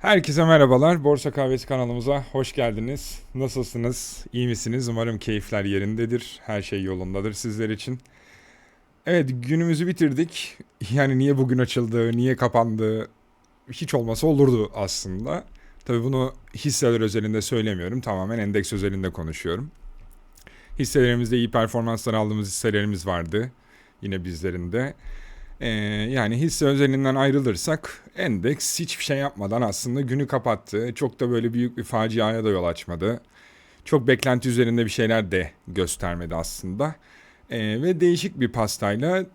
Herkese merhabalar. Borsa Kahvesi kanalımıza hoş geldiniz. Nasılsınız? İyi misiniz? Umarım keyifler yerindedir. Her şey yolundadır sizler için. Evet günümüzü bitirdik. Yani niye bugün açıldı, niye kapandı hiç olmasa olurdu aslında. Tabii bunu hisseler özelinde söylemiyorum. Tamamen endeks özelinde konuşuyorum. Hisselerimizde iyi performanslar aldığımız hisselerimiz vardı. Yine bizlerin de. Ee, yani hisse özelinden ayrılırsak endeks hiçbir şey yapmadan aslında günü kapattı. Çok da böyle büyük bir faciaya da yol açmadı. Çok beklenti üzerinde bir şeyler de göstermedi aslında. Ee, ve değişik bir pastayla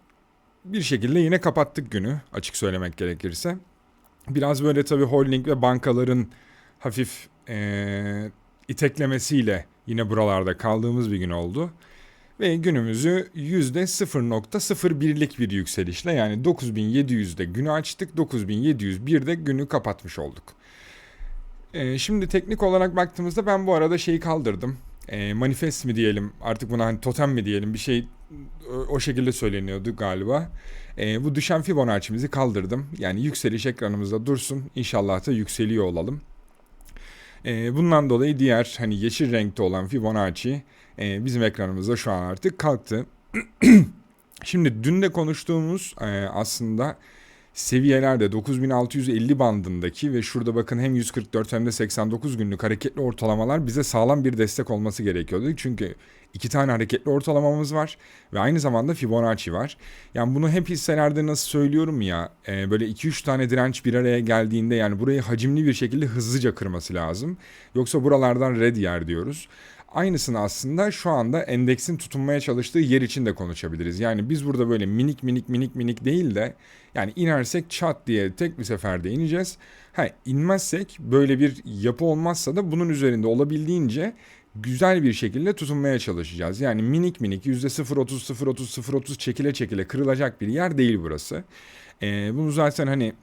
bir şekilde yine kapattık günü açık söylemek gerekirse. Biraz böyle tabii holding ve bankaların hafif ee, iteklemesiyle yine buralarda kaldığımız bir gün oldu. Ve günümüzü %0.01'lik bir yükselişle yani 9700'de günü açtık. 9701'de günü kapatmış olduk. Ee, şimdi teknik olarak baktığımızda ben bu arada şeyi kaldırdım. Ee, manifest mi diyelim artık buna hani totem mi diyelim bir şey o- şekilde söyleniyordu galiba. Ee, bu düşen Fibonacci'mizi kaldırdım. Yani yükseliş ekranımızda dursun. İnşallah da yükseliyor olalım. Ee, bundan dolayı diğer hani yeşil renkte olan Fibonacci e, bizim ekranımızda şu an artık kalktı. Şimdi dün de konuştuğumuz e, aslında seviyelerde 9650 bandındaki ve şurada bakın hem 144 hem de 89 günlük hareketli ortalamalar bize sağlam bir destek olması gerekiyordu. Çünkü iki tane hareketli ortalamamız var ve aynı zamanda Fibonacci var. Yani bunu hep hisselerde nasıl söylüyorum ya e, böyle 2-3 tane direnç bir araya geldiğinde yani burayı hacimli bir şekilde hızlıca kırması lazım. Yoksa buralardan red yer diyoruz. Aynısını aslında şu anda endeksin tutunmaya çalıştığı yer için de konuşabiliriz. Yani biz burada böyle minik minik minik minik değil de yani inersek çat diye tek bir seferde ineceğiz. Ha inmezsek böyle bir yapı olmazsa da bunun üzerinde olabildiğince güzel bir şekilde tutunmaya çalışacağız. Yani minik minik %0.30 0.30 0.30 çekile çekile kırılacak bir yer değil burası. Ee, bunu zaten hani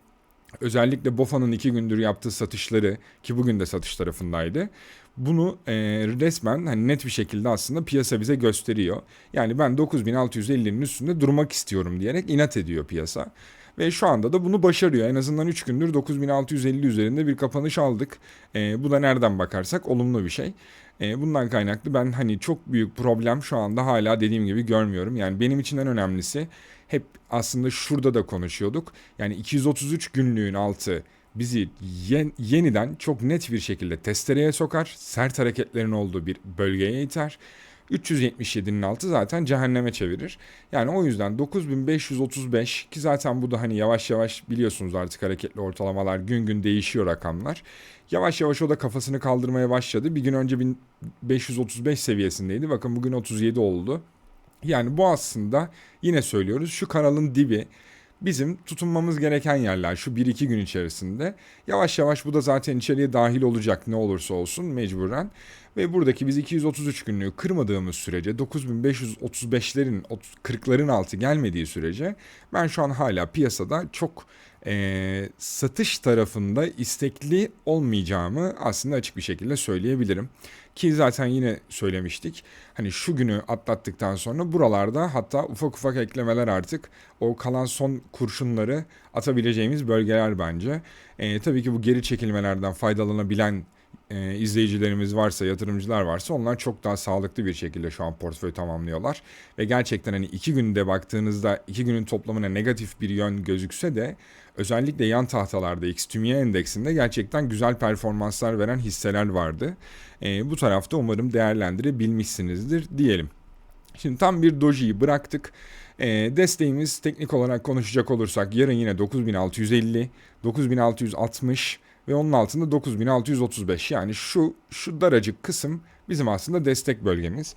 özellikle BOFA'nın iki gündür yaptığı satışları ki bugün de satış tarafındaydı. Bunu e, resmen hani net bir şekilde aslında piyasa bize gösteriyor. Yani ben 9650'nin üstünde durmak istiyorum diyerek inat ediyor piyasa. Ve şu anda da bunu başarıyor. En azından 3 gündür 9650 üzerinde bir kapanış aldık. E, bu da nereden bakarsak olumlu bir şey. E, bundan kaynaklı ben hani çok büyük problem şu anda hala dediğim gibi görmüyorum. Yani benim için en önemlisi hep aslında şurada da konuşuyorduk. Yani 233 günlüğün altı bizi yen- yeniden çok net bir şekilde testereye sokar. Sert hareketlerin olduğu bir bölgeye iter. 377'nin altı zaten cehenneme çevirir. Yani o yüzden 9535 ki zaten bu da hani yavaş yavaş biliyorsunuz artık hareketli ortalamalar gün gün değişiyor rakamlar. Yavaş yavaş o da kafasını kaldırmaya başladı. Bir gün önce 1535 seviyesindeydi. Bakın bugün 37 oldu. Yani bu aslında yine söylüyoruz şu kanalın dibi bizim tutunmamız gereken yerler şu 1-2 gün içerisinde. Yavaş yavaş bu da zaten içeriye dahil olacak ne olursa olsun mecburen. Ve buradaki biz 233 günlüğü kırmadığımız sürece 9535'lerin 40'ların altı gelmediği sürece ben şu an hala piyasada çok eee, satış tarafında istekli olmayacağımı aslında açık bir şekilde söyleyebilirim. Ki zaten yine söylemiştik. Hani şu günü atlattıktan sonra buralarda hatta ufak ufak eklemeler artık o kalan son kurşunları atabileceğimiz bölgeler bence. Ee, tabii ki bu geri çekilmelerden faydalanabilen e, izleyicilerimiz varsa, yatırımcılar varsa onlar çok daha sağlıklı bir şekilde şu an portföy tamamlıyorlar. Ve gerçekten hani iki günde baktığınızda iki günün toplamına negatif bir yön gözükse de özellikle yan tahtalarda XTÜMİA endeksinde gerçekten güzel performanslar veren hisseler vardı. E, bu tarafta umarım değerlendirebilmişsinizdir diyelim. Şimdi tam bir dojiyi bıraktık. E, desteğimiz teknik olarak konuşacak olursak yarın yine 9650, 9660 ve onun altında 9635 yani şu şu daracık kısım bizim aslında destek bölgemiz.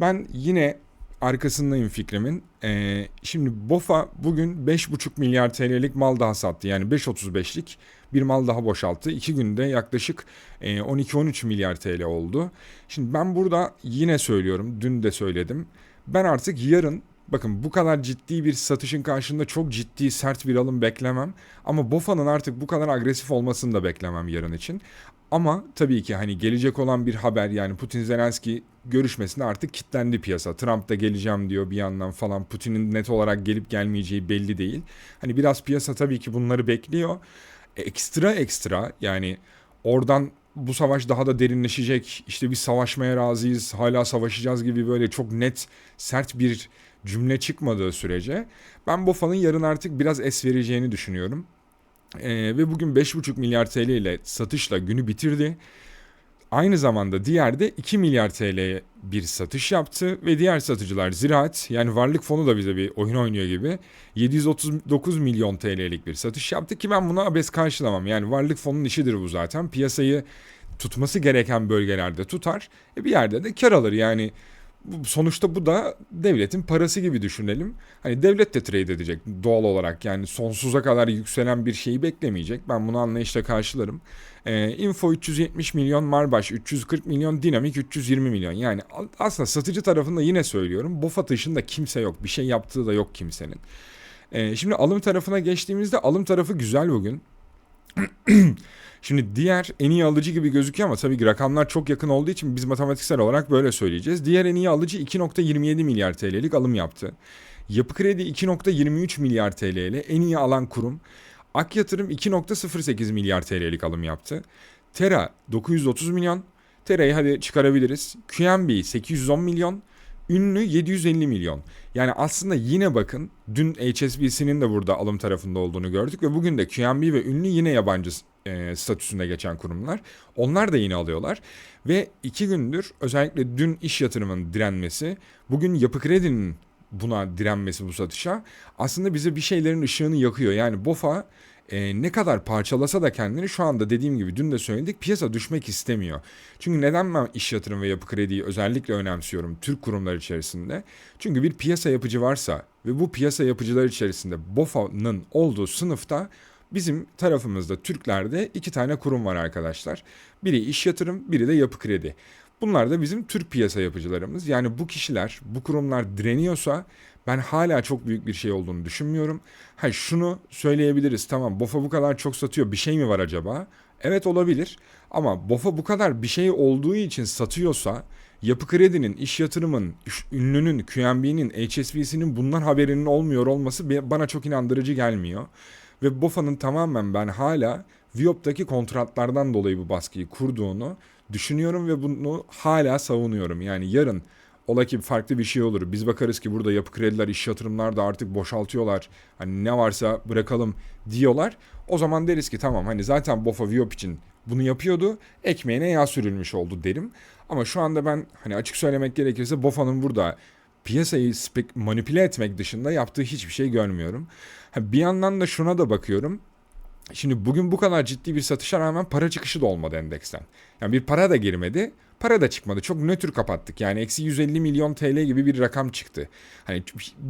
Ben yine arkasındayım fikrimin. Ee, şimdi BOFA bugün 5,5 milyar TL'lik mal daha sattı. Yani 5.35'lik bir mal daha boşalttı. 2 günde yaklaşık e, 12-13 milyar TL oldu. Şimdi ben burada yine söylüyorum, dün de söyledim. Ben artık yarın Bakın bu kadar ciddi bir satışın karşında çok ciddi sert bir alım beklemem. Ama BOFA'nın artık bu kadar agresif olmasını da beklemem yarın için. Ama tabii ki hani gelecek olan bir haber yani Putin Zelenski görüşmesinde artık kitlendi piyasa. Trump da geleceğim diyor bir yandan falan. Putin'in net olarak gelip gelmeyeceği belli değil. Hani biraz piyasa tabii ki bunları bekliyor. ekstra ekstra yani oradan bu savaş daha da derinleşecek. İşte biz savaşmaya razıyız, hala savaşacağız gibi böyle çok net, sert bir cümle çıkmadığı sürece ben BOFA'nın yarın artık biraz es vereceğini düşünüyorum. Ee, ve bugün 5,5 milyar TL ile satışla günü bitirdi. Aynı zamanda diğer de 2 milyar TL'ye bir satış yaptı ve diğer satıcılar Ziraat yani Varlık Fonu da bize bir oyun oynuyor gibi 739 milyon TL'lik bir satış yaptı ki ben buna abes karşılamam. Yani Varlık Fonu'nun işidir bu zaten. Piyasayı tutması gereken bölgelerde tutar. E bir yerde de kar alır. Yani sonuçta bu da devletin parası gibi düşünelim. Hani devlet de trade edecek doğal olarak yani sonsuza kadar yükselen bir şeyi beklemeyecek. Ben bunu anlayışla karşılarım. Ee, Info 370 milyon, Marbaş 340 milyon, Dinamik 320 milyon. Yani aslında satıcı tarafında yine söylüyorum. BOFA dışında kimse yok. Bir şey yaptığı da yok kimsenin. Ee, şimdi alım tarafına geçtiğimizde alım tarafı güzel bugün. Şimdi diğer en iyi alıcı gibi gözüküyor ama tabii ki rakamlar çok yakın olduğu için biz matematiksel olarak böyle söyleyeceğiz. Diğer en iyi alıcı 2.27 milyar TL'lik alım yaptı. Yapı Kredi 2.23 milyar TL ile en iyi alan kurum. Ak Yatırım 2.08 milyar TL'lik alım yaptı. Tera 930 milyon. Tera'yı hadi çıkarabiliriz. QNB 810 milyon. Ünlü 750 milyon. Yani aslında yine bakın dün HSBC'nin de burada alım tarafında olduğunu gördük ve bugün de QNB ve Ünlü yine yabancı e, statüsünde geçen kurumlar. Onlar da yine alıyorlar ve iki gündür özellikle dün iş yatırımının direnmesi, bugün yapı kredinin buna direnmesi bu satışa aslında bize bir şeylerin ışığını yakıyor. Yani BOFA e, ne kadar parçalasa da kendini şu anda dediğim gibi dün de söyledik piyasa düşmek istemiyor. Çünkü neden ben iş yatırım ve yapı krediyi özellikle önemsiyorum Türk kurumlar içerisinde? Çünkü bir piyasa yapıcı varsa ve bu piyasa yapıcılar içerisinde BOFA'nın olduğu sınıfta bizim tarafımızda Türklerde iki tane kurum var arkadaşlar. Biri iş yatırım, biri de yapı kredi. Bunlar da bizim Türk piyasa yapıcılarımız. Yani bu kişiler, bu kurumlar direniyorsa ben hala çok büyük bir şey olduğunu düşünmüyorum. Ha şunu söyleyebiliriz. Tamam BOFA bu kadar çok satıyor. Bir şey mi var acaba? Evet olabilir. Ama BOFA bu kadar bir şey olduğu için satıyorsa Yapı Kredi'nin, iş yatırımın, iş- ünlünün, QNB'nin, HSBC'nin bundan haberinin olmuyor olması bana çok inandırıcı gelmiyor. Ve BOFA'nın tamamen ben hala Viop'taki kontratlardan dolayı bu baskıyı kurduğunu düşünüyorum ve bunu hala savunuyorum. Yani yarın ola ki farklı bir şey olur. Biz bakarız ki burada yapı krediler, iş yatırımlar da artık boşaltıyorlar. Hani ne varsa bırakalım diyorlar. O zaman deriz ki tamam hani zaten BOFA Viop için bunu yapıyordu. Ekmeğine yağ sürülmüş oldu derim. Ama şu anda ben hani açık söylemek gerekirse BOFA'nın burada piyasayı spek manipüle etmek dışında yaptığı hiçbir şey görmüyorum. Bir yandan da şuna da bakıyorum. Şimdi bugün bu kadar ciddi bir satışa rağmen para çıkışı da olmadı endeksten. Yani bir para da girmedi. Para da çıkmadı. Çok nötr kapattık. Yani eksi 150 milyon TL gibi bir rakam çıktı. Hani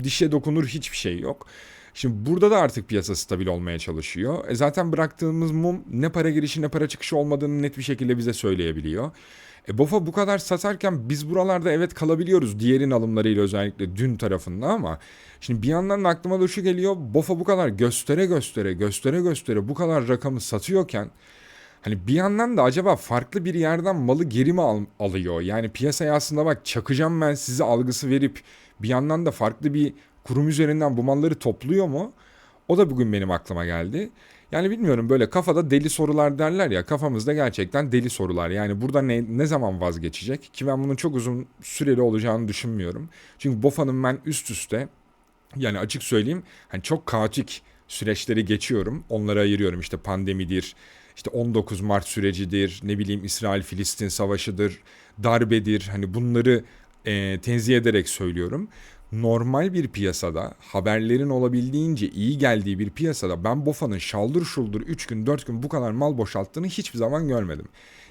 dişe dokunur hiçbir şey yok. Şimdi burada da artık piyasa stabil olmaya çalışıyor. E zaten bıraktığımız mum ne para girişi ne para çıkışı olmadığını net bir şekilde bize söyleyebiliyor. E BOFA bu kadar satarken biz buralarda evet kalabiliyoruz diğerin alımlarıyla özellikle dün tarafında ama şimdi bir yandan da aklıma da şu geliyor. BOFA bu kadar göstere göstere göstere göstere bu kadar rakamı satıyorken Hani bir yandan da acaba farklı bir yerden malı geri mi al- alıyor? Yani piyasaya aslında bak çakacağım ben size algısı verip bir yandan da farklı bir kurum üzerinden bu malları topluyor mu? O da bugün benim aklıma geldi. Yani bilmiyorum böyle kafada deli sorular derler ya kafamızda gerçekten deli sorular. Yani burada ne, ne zaman vazgeçecek? Ki ben bunun çok uzun süreli olacağını düşünmüyorum. Çünkü BOFA'nın ben üst üste yani açık söyleyeyim hani çok kaotik süreçleri geçiyorum. Onlara ayırıyorum işte pandemidir, işte 19 Mart sürecidir, ne bileyim İsrail-Filistin savaşıdır, darbedir. Hani bunları e, tenzih ederek söylüyorum. Normal bir piyasada haberlerin olabildiğince iyi geldiği bir piyasada ben BOFA'nın şaldır şuldur 3 gün 4 gün bu kadar mal boşalttığını hiçbir zaman görmedim.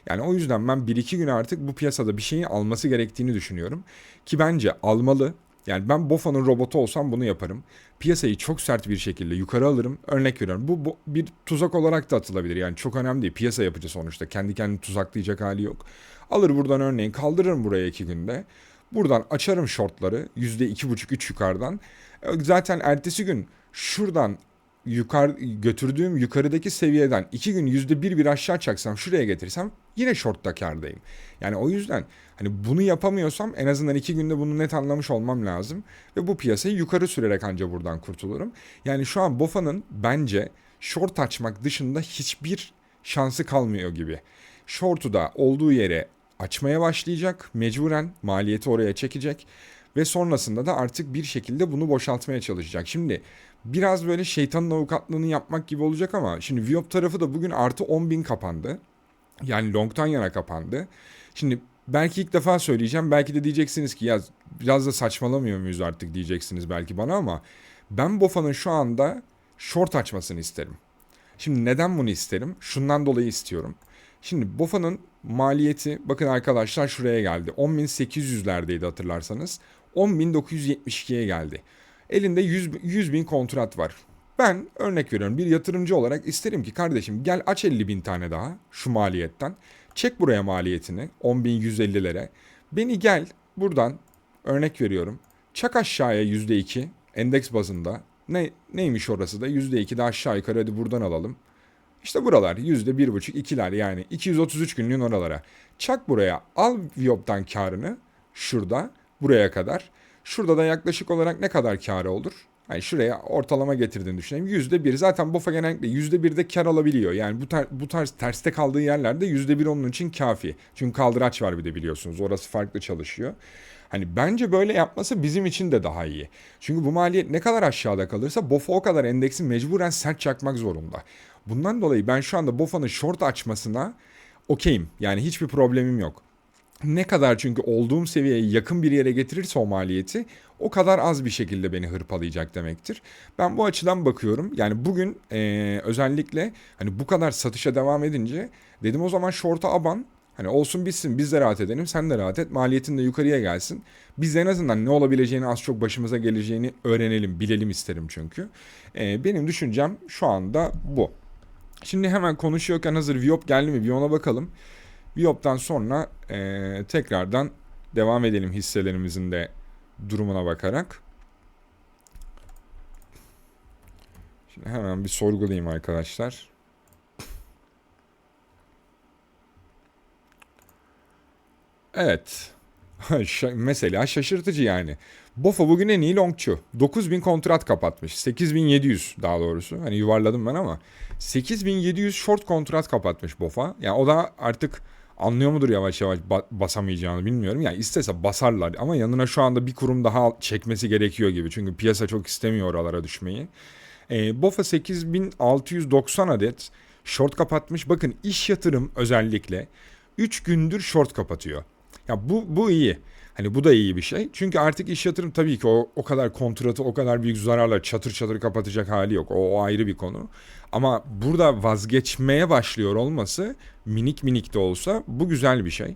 Yani o yüzden ben 1-2 gün artık bu piyasada bir şeyin alması gerektiğini düşünüyorum. Ki bence almalı. Yani ben BOFA'nın robotu olsam bunu yaparım. Piyasayı çok sert bir şekilde yukarı alırım. Örnek veriyorum. Bu, bu bir tuzak olarak da atılabilir. Yani çok önemli değil. Piyasa yapıcı sonuçta. Kendi kendini tuzaklayacak hali yok. Alır buradan örneğin kaldırırım buraya iki günde. Buradan açarım shortları %2,5-3 yukarıdan. E, Zaten ertesi gün şuradan yukarı götürdüğüm yukarıdaki seviyeden iki gün yüzde bir bir aşağı çaksam şuraya getirsem yine shortta kardayım. Yani o yüzden hani bunu yapamıyorsam en azından iki günde bunu net anlamış olmam lazım. Ve bu piyasayı yukarı sürerek anca buradan kurtulurum. Yani şu an BOFA'nın bence short açmak dışında hiçbir şansı kalmıyor gibi. Short'u da olduğu yere açmaya başlayacak. Mecburen maliyeti oraya çekecek. Ve sonrasında da artık bir şekilde bunu boşaltmaya çalışacak. Şimdi biraz böyle şeytanın avukatlığını yapmak gibi olacak ama şimdi Viop tarafı da bugün artı 10 bin kapandı. Yani long'tan yana kapandı. Şimdi belki ilk defa söyleyeceğim. Belki de diyeceksiniz ki ya biraz da saçmalamıyor muyuz artık diyeceksiniz belki bana ama ben Bofa'nın şu anda short açmasını isterim. Şimdi neden bunu isterim? Şundan dolayı istiyorum. Şimdi Bofa'nın maliyeti bakın arkadaşlar şuraya geldi. 10.800'lerdeydi hatırlarsanız. 10.972'ye geldi. Elinde 100, 100 bin kontrat var. Ben örnek veriyorum bir yatırımcı olarak isterim ki kardeşim gel aç 50 bin tane daha şu maliyetten. Çek buraya maliyetini 10.150'lere. Beni gel buradan örnek veriyorum. Çak aşağıya %2 endeks bazında. Ne, neymiş orası da %2 de aşağı yukarı hadi buradan alalım. İşte buralar %1,5 ikiler yani 233 günlüğün oralara. Çak buraya al Viop'tan karını şurada buraya kadar. Şurada da yaklaşık olarak ne kadar karı olur? Yani şuraya ortalama getirdiğini düşünelim. Yüzde bir. Zaten BOFA genellikle yüzde birde kar alabiliyor. Yani bu, tar bu tarz terste kaldığı yerlerde yüzde bir onun için kafi. Çünkü kaldıraç var bir de biliyorsunuz. Orası farklı çalışıyor. Hani bence böyle yapması bizim için de daha iyi. Çünkü bu maliyet ne kadar aşağıda kalırsa BOFA o kadar endeksi mecburen sert çakmak zorunda. Bundan dolayı ben şu anda BOFA'nın short açmasına okeyim. Yani hiçbir problemim yok ne kadar çünkü olduğum seviyeye yakın bir yere getirirse o maliyeti o kadar az bir şekilde beni hırpalayacak demektir. Ben bu açıdan bakıyorum. Yani bugün e, özellikle hani bu kadar satışa devam edince dedim o zaman short'a aban. Hani olsun bitsin biz de rahat edelim sen de rahat et maliyetin de yukarıya gelsin. Biz en azından ne olabileceğini az çok başımıza geleceğini öğrenelim bilelim isterim çünkü. E, benim düşüncem şu anda bu. Şimdi hemen konuşuyorken hazır Viop geldi mi bir ona bakalım. Biop'tan sonra e, tekrardan devam edelim hisselerimizin de durumuna bakarak. Şimdi hemen bir sorgulayayım arkadaşlar. Evet. Mesela şaşırtıcı yani. Bofa bugün en iyi longçu. 9000 kontrat kapatmış. 8700 daha doğrusu. Hani yuvarladım ben ama. 8700 short kontrat kapatmış Bofa. Yani o da artık anlıyor mudur yavaş yavaş basamayacağını bilmiyorum. Yani istese basarlar ama yanına şu anda bir kurum daha çekmesi gerekiyor gibi. Çünkü piyasa çok istemiyor oralara düşmeyi. E, BOFA 8690 adet short kapatmış. Bakın iş yatırım özellikle 3 gündür short kapatıyor. Ya bu bu iyi. Hani bu da iyi bir şey. Çünkü artık iş yatırım tabii ki o, o kadar kontratı o kadar büyük zararla çatır çatır kapatacak hali yok. O, o ayrı bir konu. Ama burada vazgeçmeye başlıyor olması minik minik de olsa bu güzel bir şey.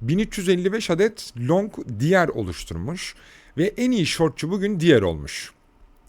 1355 adet long diğer oluşturmuş ve en iyi shortçu bugün diğer olmuş.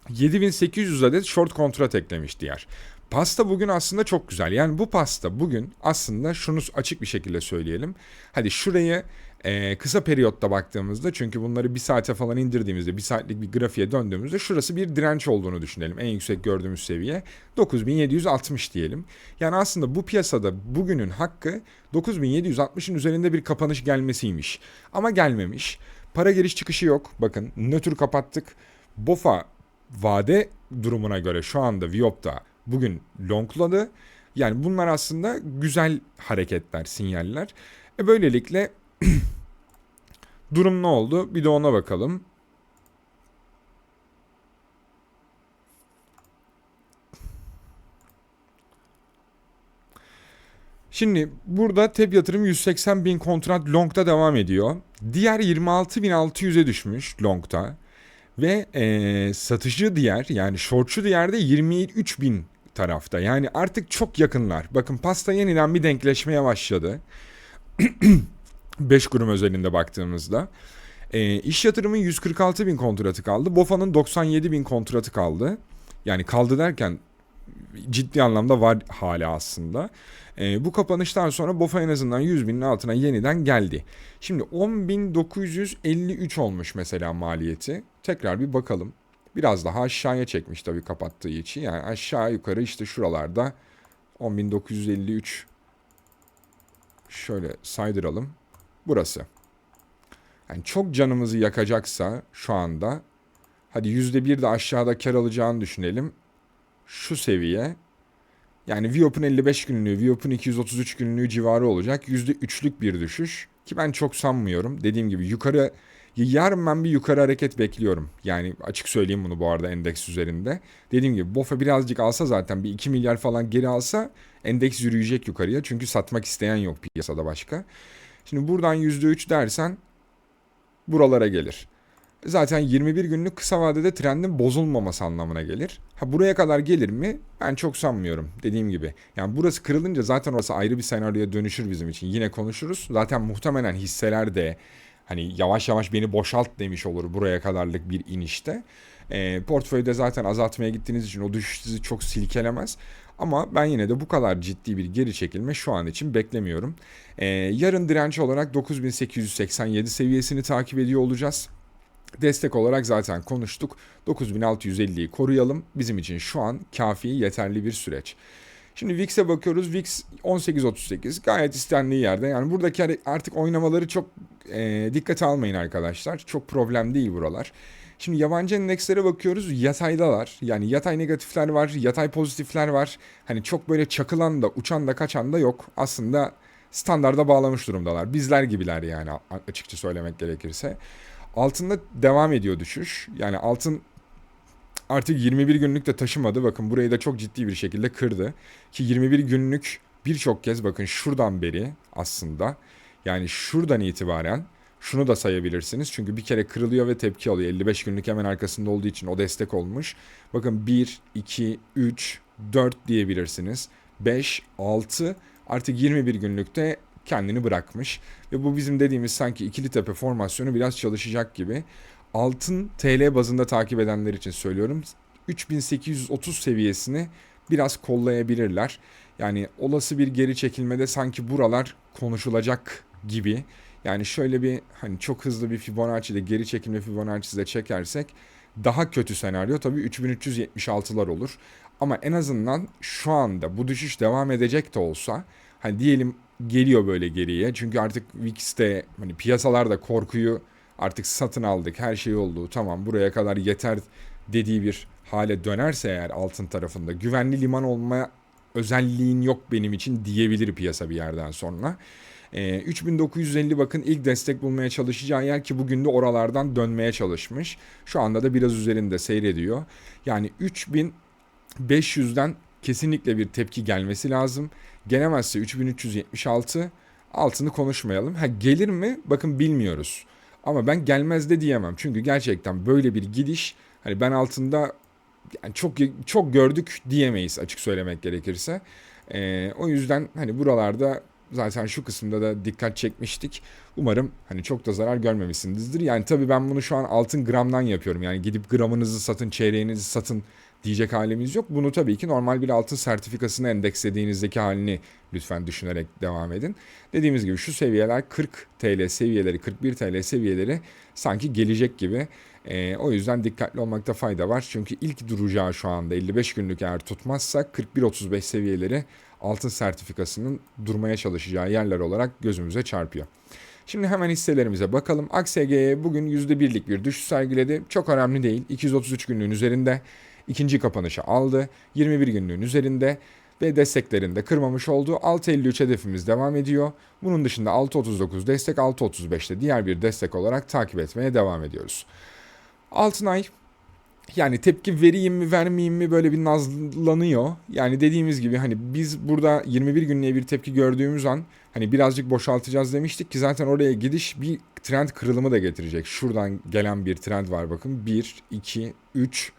7800 adet short kontrat eklemiş diğer. Pasta bugün aslında çok güzel. Yani bu pasta bugün aslında şunu açık bir şekilde söyleyelim. Hadi şurayı e, kısa periyotta baktığımızda çünkü bunları bir saate falan indirdiğimizde bir saatlik bir grafiğe döndüğümüzde şurası bir direnç olduğunu düşünelim. En yüksek gördüğümüz seviye 9760 diyelim. Yani aslında bu piyasada bugünün hakkı 9760'ın üzerinde bir kapanış gelmesiymiş. Ama gelmemiş. Para giriş çıkışı yok. Bakın nötr kapattık. BOFA vade durumuna göre şu anda Viop'ta bugün longladı. Yani bunlar aslında güzel hareketler, sinyaller. E böylelikle Durum ne oldu? Bir de ona bakalım. Şimdi burada TEP yatırım 180 bin kontrat long'da devam ediyor. Diğer 26.600'e düşmüş long'da. Ve ee, satıcı diğer yani shortçu diğerde 23 bin tarafta. Yani artık çok yakınlar. Bakın pasta yeniden bir denkleşmeye başladı. 5 kurum özelinde baktığımızda. E, iş yatırımın 146 bin kontratı kaldı. BOFA'nın 97 bin kontratı kaldı. Yani kaldı derken ciddi anlamda var hala aslında. E, bu kapanıştan sonra BOFA en azından 100 binin altına yeniden geldi. Şimdi 10.953 olmuş mesela maliyeti. Tekrar bir bakalım. Biraz daha aşağıya çekmiş tabii kapattığı için. Yani aşağı yukarı işte şuralarda 10.953 şöyle saydıralım burası. Yani çok canımızı yakacaksa şu anda hadi yüzde bir de aşağıda kar alacağını düşünelim. Şu seviye Yani Viop'un 55 günlüğü, Viop'un 233 günlüğü civarı olacak. %3'lük bir düşüş ki ben çok sanmıyorum. Dediğim gibi yukarı yarın ben bir yukarı hareket bekliyorum. Yani açık söyleyeyim bunu bu arada endeks üzerinde. Dediğim gibi BOFA birazcık alsa zaten bir 2 milyar falan geri alsa endeks yürüyecek yukarıya. Çünkü satmak isteyen yok piyasada başka. Şimdi buradan %3 dersen buralara gelir. Zaten 21 günlük kısa vadede trendin bozulmaması anlamına gelir. Ha buraya kadar gelir mi? Ben çok sanmıyorum. Dediğim gibi. Yani burası kırılınca zaten orası ayrı bir senaryoya dönüşür bizim için. Yine konuşuruz. Zaten muhtemelen hisseler de hani yavaş yavaş beni boşalt demiş olur buraya kadarlık bir inişte. E, portföyde zaten azaltmaya gittiğiniz için o düşüş sizi çok silkelemez. Ama ben yine de bu kadar ciddi bir geri çekilme şu an için beklemiyorum. E, yarın direnç olarak 9887 seviyesini takip ediyor olacağız. Destek olarak zaten konuştuk. 9650'yi koruyalım. Bizim için şu an kafi yeterli bir süreç. Şimdi VIX'e bakıyoruz. VIX 18.38 gayet istendiği yerde. Yani buradaki artık oynamaları çok e, dikkate almayın arkadaşlar. Çok problem değil buralar. Şimdi yabancı endekslere bakıyoruz. Yataydalar. Yani yatay negatifler var, yatay pozitifler var. Hani çok böyle çakılan da, uçan da, kaçan da yok. Aslında standarda bağlamış durumdalar. Bizler gibiler yani açıkça söylemek gerekirse. Altında devam ediyor düşüş. Yani altın artık 21 günlük de taşımadı. Bakın burayı da çok ciddi bir şekilde kırdı. Ki 21 günlük birçok kez bakın şuradan beri aslında yani şuradan itibaren şunu da sayabilirsiniz. Çünkü bir kere kırılıyor ve tepki alıyor. 55 günlük hemen arkasında olduğu için o destek olmuş. Bakın 1, 2, 3, 4 diyebilirsiniz. 5, 6 artık 21 günlükte kendini bırakmış. Ve bu bizim dediğimiz sanki ikili tepe formasyonu biraz çalışacak gibi. Altın TL bazında takip edenler için söylüyorum. 3830 seviyesini biraz kollayabilirler. Yani olası bir geri çekilmede sanki buralar konuşulacak gibi. Yani şöyle bir hani çok hızlı bir Fibonacci'de geri çekilme Fibonacci'de çekersek daha kötü senaryo tabii 3376'lar olur. Ama en azından şu anda bu düşüş devam edecek de olsa hani diyelim geliyor böyle geriye. Çünkü artık VIX'te hani piyasalarda korkuyu artık satın aldık her şey oldu tamam buraya kadar yeter dediği bir hale dönerse eğer altın tarafında güvenli liman olma özelliğin yok benim için diyebilir piyasa bir yerden sonra. E, 3950 bakın ilk destek bulmaya çalışacağı yer ki bugün de oralardan dönmeye çalışmış. Şu anda da biraz üzerinde seyrediyor. Yani 3500'den kesinlikle bir tepki gelmesi lazım. Gelemezse 3376 altını konuşmayalım. Ha gelir mi? Bakın bilmiyoruz. Ama ben gelmez de diyemem. Çünkü gerçekten böyle bir gidiş hani ben altında yani çok çok gördük diyemeyiz açık söylemek gerekirse. Ee, o yüzden hani buralarda zaten şu kısımda da dikkat çekmiştik. Umarım hani çok da zarar görmemişsinizdir. Yani tabii ben bunu şu an altın gramdan yapıyorum. Yani gidip gramınızı satın, çeyreğinizi satın diyecek halimiz yok. Bunu tabii ki normal bir altın sertifikasını endekslediğinizdeki halini lütfen düşünerek devam edin. Dediğimiz gibi şu seviyeler 40 TL seviyeleri, 41 TL seviyeleri sanki gelecek gibi. E, o yüzden dikkatli olmakta fayda var. Çünkü ilk duracağı şu anda 55 günlük eğer tutmazsa 41-35 seviyeleri altın sertifikasının durmaya çalışacağı yerler olarak gözümüze çarpıyor. Şimdi hemen hisselerimize bakalım. AKSG'ye bugün %1'lik bir düşüş sergiledi. Çok önemli değil. 233 günlüğün üzerinde ikinci kapanışı aldı. 21 günlüğün üzerinde ve desteklerinde kırmamış oldu. 6.53 hedefimiz devam ediyor. Bunun dışında 6.39 destek 6.35'te diğer bir destek olarak takip etmeye devam ediyoruz. Altınay yani tepki vereyim mi vermeyeyim mi böyle bir nazlanıyor. Yani dediğimiz gibi hani biz burada 21 günlüğe bir tepki gördüğümüz an hani birazcık boşaltacağız demiştik ki zaten oraya gidiş bir trend kırılımı da getirecek. Şuradan gelen bir trend var bakın 1, 2, 3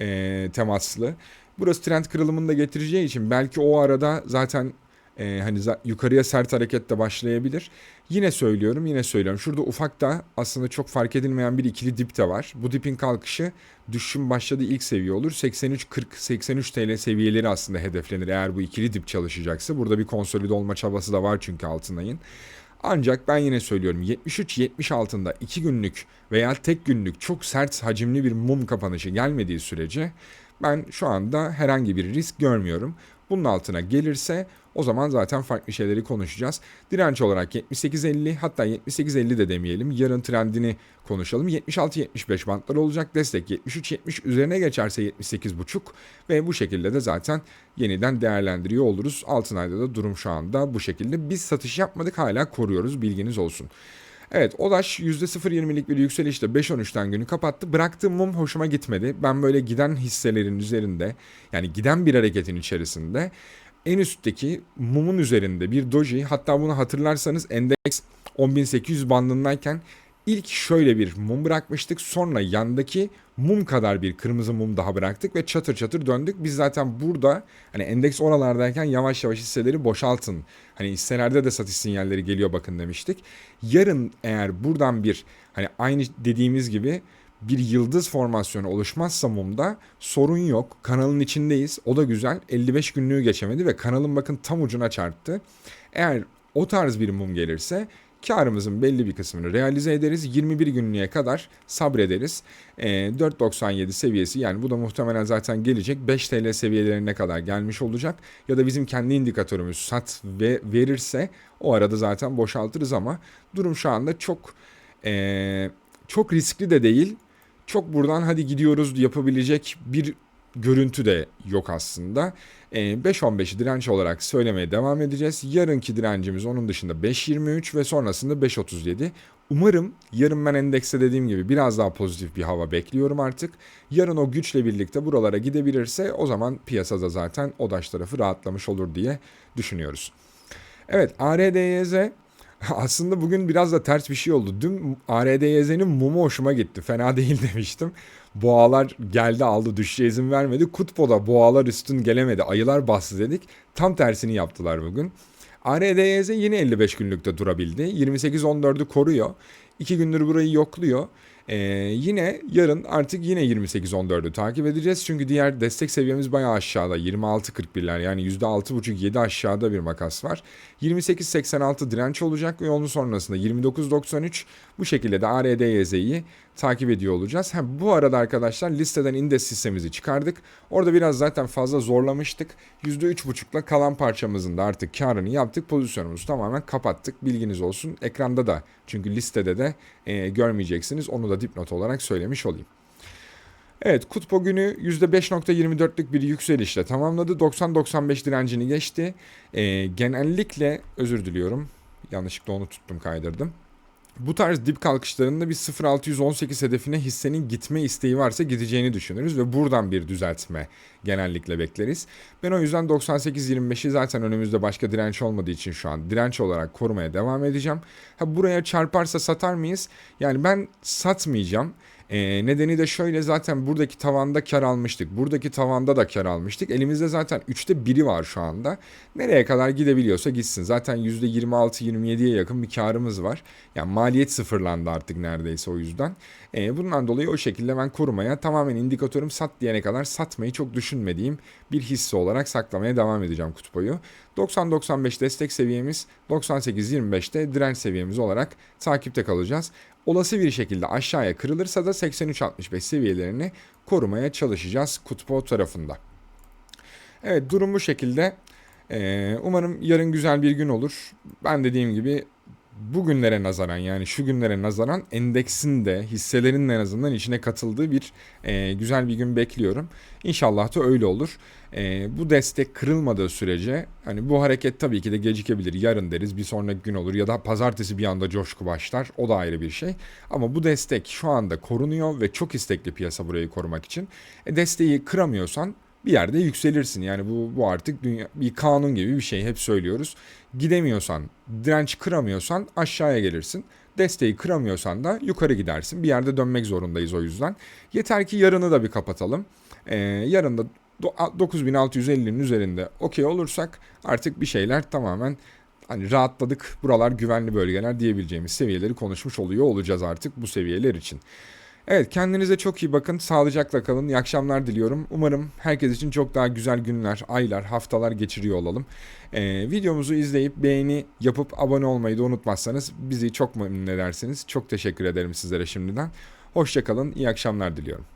e, temaslı. Burası trend kırılımını da getireceği için belki o arada zaten e, hani yukarıya sert hareket de başlayabilir. Yine söylüyorum yine söylüyorum. Şurada ufak da aslında çok fark edilmeyen bir ikili dip de var. Bu dipin kalkışı düşüşün başladığı ilk seviye olur. 83-40-83 TL seviyeleri aslında hedeflenir eğer bu ikili dip çalışacaksa. Burada bir konsolide olma çabası da var çünkü altınayın. Ancak ben yine söylüyorum 73-70 altında 2 günlük veya tek günlük çok sert hacimli bir mum kapanışı gelmediği sürece ben şu anda herhangi bir risk görmüyorum. Bunun altına gelirse o zaman zaten farklı şeyleri konuşacağız. Direnç olarak 78.50 hatta 78.50 de demeyelim. Yarın trendini konuşalım. 76-75 bantlar olacak. Destek 73-70 üzerine geçerse 78.5 ve bu şekilde de zaten yeniden değerlendiriyor oluruz. Altın ayda da durum şu anda bu şekilde. Biz satış yapmadık hala koruyoruz bilginiz olsun. Evet ODAŞ %0.20'lik bir yükselişle 5.13'ten günü kapattı. Bıraktığım mum hoşuma gitmedi. Ben böyle giden hisselerin üzerinde yani giden bir hareketin içerisinde en üstteki mumun üzerinde bir doji hatta bunu hatırlarsanız endeks 10.800 bandındayken ilk şöyle bir mum bırakmıştık. Sonra yandaki mum kadar bir kırmızı mum daha bıraktık ve çatır çatır döndük. Biz zaten burada hani endeks oralardayken yavaş yavaş hisseleri boşaltın. Hani hisselerde de satış sinyalleri geliyor bakın demiştik. Yarın eğer buradan bir hani aynı dediğimiz gibi bir yıldız formasyonu oluşmazsa mumda sorun yok. Kanalın içindeyiz. O da güzel. 55 günlüğü geçemedi ve kanalın bakın tam ucuna çarptı. Eğer o tarz bir mum gelirse karımızın belli bir kısmını realize ederiz. 21 günlüğe kadar sabrederiz. E, 4.97 seviyesi yani bu da muhtemelen zaten gelecek. 5 TL seviyelerine kadar gelmiş olacak. Ya da bizim kendi indikatörümüz sat ve verirse o arada zaten boşaltırız ama durum şu anda çok e, çok riskli de değil. Çok buradan hadi gidiyoruz yapabilecek bir görüntü de yok aslında. E, 5.15'i direnç olarak söylemeye devam edeceğiz. Yarınki direncimiz onun dışında 5.23 ve sonrasında 5.37. Umarım yarın ben endekste dediğim gibi biraz daha pozitif bir hava bekliyorum artık. Yarın o güçle birlikte buralara gidebilirse o zaman piyasada zaten ODAŞ tarafı rahatlamış olur diye düşünüyoruz. Evet ARDYZ aslında bugün biraz da ters bir şey oldu. Dün ARDYZ'nin mumu hoşuma gitti. Fena değil demiştim. Boğalar geldi aldı düşüşe izin vermedi. Kutbo'da boğalar üstün gelemedi. Ayılar bastı dedik. Tam tersini yaptılar bugün. ARDYZ yine 55 günlükte durabildi. 28-14'ü koruyor. 2 gündür burayı yokluyor. Ee, yine yarın artık yine 28-14'ü takip edeceğiz. Çünkü diğer destek seviyemiz bayağı aşağıda. 26-41'ler yani %6,5-7 aşağıda bir makas var. 28-86 direnç olacak ve onun sonrasında 29-93 bu şekilde de ARDYZ'yi takip ediyor olacağız. Ha, bu arada arkadaşlar listeden indes hissemizi çıkardık. Orada biraz zaten fazla zorlamıştık. %3,5'la kalan parçamızın da artık karını yaptık. Pozisyonumuzu tamamen kapattık. Bilginiz olsun. Ekranda da çünkü listede de e, görmeyeceksiniz. Onu da dipnot olarak söylemiş olayım. Evet Kutpo günü %5.24'lük bir yükselişle tamamladı. 90-95 direncini geçti. E, genellikle özür diliyorum. Yanlışlıkla onu tuttum kaydırdım. Bu tarz dip kalkışlarında bir 0.618 hedefine hissenin gitme isteği varsa gideceğini düşünürüz ve buradan bir düzeltme genellikle bekleriz. Ben o yüzden 98.25'i zaten önümüzde başka direnç olmadığı için şu an direnç olarak korumaya devam edeceğim. Ha buraya çarparsa satar mıyız? Yani ben satmayacağım. E, nedeni de şöyle zaten buradaki tavanda kar almıştık. Buradaki tavanda da kar almıştık. Elimizde zaten 3'te biri var şu anda. Nereye kadar gidebiliyorsa gitsin. Zaten %26-27'ye yakın bir karımız var. Yani maliyet sıfırlandı artık neredeyse o yüzden. E, bundan dolayı o şekilde ben korumaya tamamen indikatörüm sat diyene kadar satmayı çok düşünmediğim bir hisse olarak saklamaya devam edeceğim kutboyu. 90-95 destek seviyemiz 98-25'te direnç seviyemiz olarak takipte kalacağız. Olası bir şekilde aşağıya kırılırsa da 83-65 seviyelerini korumaya çalışacağız Kutpo tarafında. Evet durum bu şekilde. Ee, umarım yarın güzel bir gün olur. Ben dediğim gibi bugünlere nazaran yani şu günlere nazaran endeksin de hisselerin en azından içine katıldığı bir e, güzel bir gün bekliyorum. İnşallah da öyle olur. E, bu destek kırılmadığı sürece hani bu hareket tabii ki de gecikebilir. Yarın deriz bir sonraki gün olur ya da pazartesi bir anda coşku başlar. O da ayrı bir şey. Ama bu destek şu anda korunuyor ve çok istekli piyasa burayı korumak için. E, desteği kıramıyorsan bir yerde yükselirsin. Yani bu, bu artık dünya, bir kanun gibi bir şey hep söylüyoruz. Gidemiyorsan, direnç kıramıyorsan aşağıya gelirsin. Desteği kıramıyorsan da yukarı gidersin. Bir yerde dönmek zorundayız o yüzden. Yeter ki yarını da bir kapatalım. Ee, yarın da 9650'nin üzerinde okey olursak artık bir şeyler tamamen hani rahatladık. Buralar güvenli bölgeler diyebileceğimiz seviyeleri konuşmuş oluyor olacağız artık bu seviyeler için. Evet kendinize çok iyi bakın. Sağlıcakla kalın. İyi akşamlar diliyorum. Umarım herkes için çok daha güzel günler, aylar, haftalar geçiriyor olalım. Ee, videomuzu izleyip beğeni yapıp abone olmayı da unutmazsanız bizi çok memnun edersiniz. Çok teşekkür ederim sizlere şimdiden. Hoşçakalın. İyi akşamlar diliyorum.